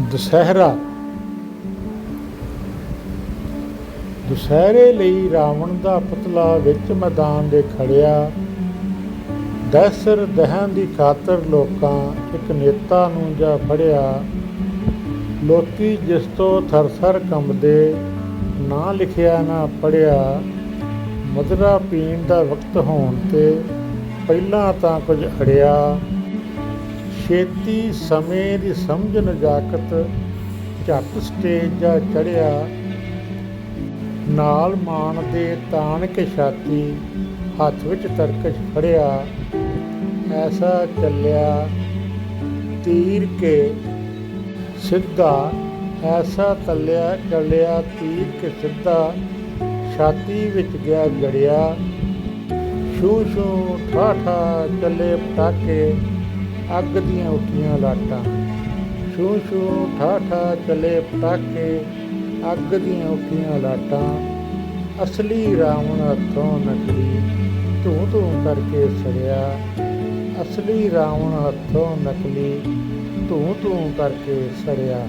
ਦੁਸਹਿਰਾ। ਦੁਸਹਿਰੇ ਲਈ ਰਾਵਣ ਦਾ ਪੁਤਲਾ ਵਿੱਚ ਮੈਦਾਨ ਦੇ ਖੜਿਆ। ਦਸਰ ਦਹਨ ਦੀ ਖਾਤਰ ਲੋਕਾਂ ਇੱਕ ਨੇਤਾ ਨੂੰ ਜਾ ਫੜਿਆ। ਲੋਕੀ ਜਿਸ ਤੋਂ ਥਰਥਰ ਕੰਬਦੇ, ਨਾ ਲਿਖਿਆ ਨਾ ਪੜਿਆ ਮਦਰਾ ਪੀਣ ਦਾ ਵਕਤ ਹੋਣ ਤੇ ਪਹਿਲਾਂ ਤਾਂ ਕੁਝ ਅੜਿਆ। ਛੇਤੀ ਸਮੇਂ ਦੀ ਸਮਝ ਨਜਾਕਤ ਝੱਟ ਸਟੇਜ ਜਾ ਚੜਿਆ ਨਾਲ ਮਾਣ ਦੇ ਤਾਣ ਕੇ ਛਾਤੀ ਹੱਥ ਵਿੱਚ ਤਰਕਸ਼ ਫੜਿਆ। ਐਸਾ ਚੱਲਿਆ ਤੀਰ ਕੇ ਸਿੱਧਾ, ਐਸਾ ਤੱਲਿਆ ਚੱਲਿਆ ਤੀਰ ਕੇ ਸਿੱਧਾ, ਛਾਤੀ ਵਿੱਚ ਗਿਆ ਜੜਿਆ। ਛੂ ਛੂ ਠਾ ਠਾ ਚੱਲੇ ਪਟਾਕੇ ਅੱਗ ਦੀਆਂ ਉੱਠੀਆਂ ਲਾਟਾਂ। ਛੂ ਛੂ ਠਾ ਠਾ ਚਲੇ ਪਟਾਕੇ, ਅੱਗ ਦੀਆਂ ਉੱਠੀਆਂ ਲਾਟਾਂ। ਅਸਲੀ ਰਾਵਣ ਹੱਥੋਂ ਨਕਲੀ, ਧੂ ਧੂ ਕਰਕੇ ਸੜਿਆ। ਅਸਲੀ ਰਾਵਣ ਹੱਥੋਂ ਨਕਲੀ, ਧੂ ਧੂ ਕਰਕੇ ਸੜਿਆ।